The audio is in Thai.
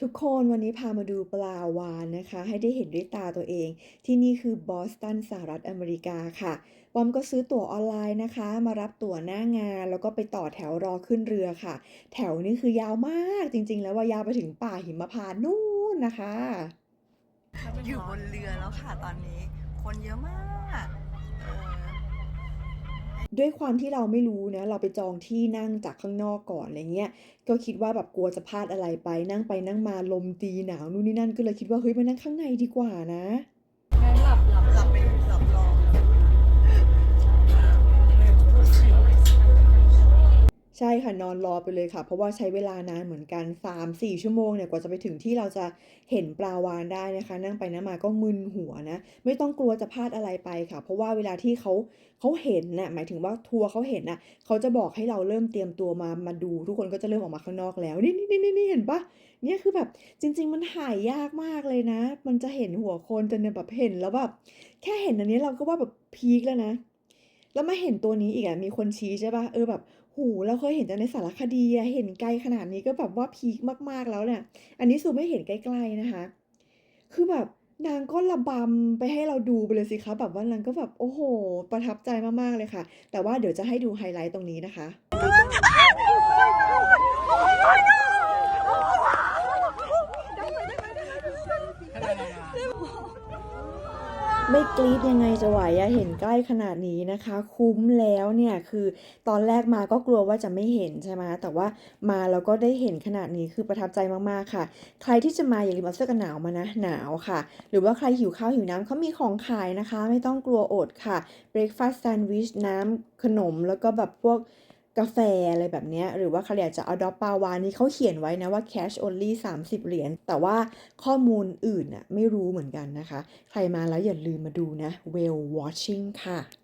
ทุกคนวันนี้พามาดูปลาวาฬนะคะ ให้ได้เห็นด้วยตาตัวเอง ที่นี่คือบอสตันสหรัฐอเมริกาค่ะปอมก็ซื้อตั๋วออนไลน์นะคะ มารับตั๋วหน้างาน แล้วก็ไปต่อแถวรอขึ้นเรือค่ะ แถวนี้คือยาวมากจริง ๆ แล้วว่ายาวไปถึงป่าหิมพานต์นู่นนะคะ อยู่บนเรือแล้วค่ะตอนนี้ คนเยอะมาก ด้วยความที่เราไม่รู้นะเราไปจองที่นั่งจากข้างนอกก่อนอะไรเงี้ยก็คิดว่าแบบกลัวจะพลาดอะไรไปนั่งไปนั่งมาลมตีหนาวนู่นนี่นั่นก็เลยคิดว่าเฮ้ยมานั่งข้างในดีกว่านะ ค่ะนอนรอไปเลยค่ะ เพราะว่าใช้เวลานานเหมือนกัน 3-4 ชั่วโมงเนี่ยกว่าจะไปถึงที่เราจะเห็นปลาวาฬได้นะคะ นั่งไปนั่งมาก็มึนหัวนะ ไม่ต้องกลัวจะพลาดอะไรไปค่ะ เพราะว่าเวลาที่เขาเขาเห็นน่ะหมายถึงว่าทัวร์เขาเห็นน่ะเขาจะบอกให้เราเริ่มเตรียมตัวมามาดู ทุกคนก็จะเริ่มออกมาข้างนอกแล้วนี่นี่นี่นี่เห็นปะเนี่ยคือแบบจริง ๆ มันถ่ายยากมากเลยนะ มันจะเห็นหัวคนจนเนี่ยแบบเห็นแล้วแบบแค่เห็นอันนี้เราก็ว่าแบบพีคแล้วนะ แล้วมาเห็นตัวนี้อีกอะมีคนชี้ใช่ปะเออแบบ หูเราเคยเห็นแต่ในสารคดีเห็นไกลขนาดนี้ก็แบบว่าพีคมากๆแล้วเนี่ยอันนี้ซูไม่เห็นใกล้ๆนะคะ คือแบบนางก็ระบำไปให้เราดูไปเลยสิคะแบบว่านางก็แบบโอ้โห ประทับใจมากๆเลยค่ะ แต่ว่าเดี๋ยวจะให้ดูไฮไลท์ตรงนี้นะคะ ไม่กรี๊ดยังไงจะไหวอะเห็นใกล้ขนาดนี้นะคะ คุ้มแล้วเนี่ยคือตอนแรกมาก็กลัวว่าจะไม่เห็นใช่ไหมแต่ว่ามาแล้วก็ได้เห็นขนาดนี้คือประทับใจมากๆค่ะ ใครที่จะมาอย่าลืมเอาเสื้อกันหนาวมานะหนาวค่ะ หรือว่าใครหิวข้าวหิวน้ำเขามีของขายนะคะ ไม่ต้องกลัวอดค่ะ breakfast sandwich น้ำขนมแล้วก็แบบพวก กาแฟอะไรแบบนี้หรือว่าใครอยากจะเอาดอปปาวานี่เขาเขียนไว้นะว่า cash only 30 เหรียญ แต่ว่าข้อมูลอื่นน่ะไม่รู้เหมือนกันนะคะ ใครมาแล้วอย่าลืมมาดูนะ whale watching ค่ะ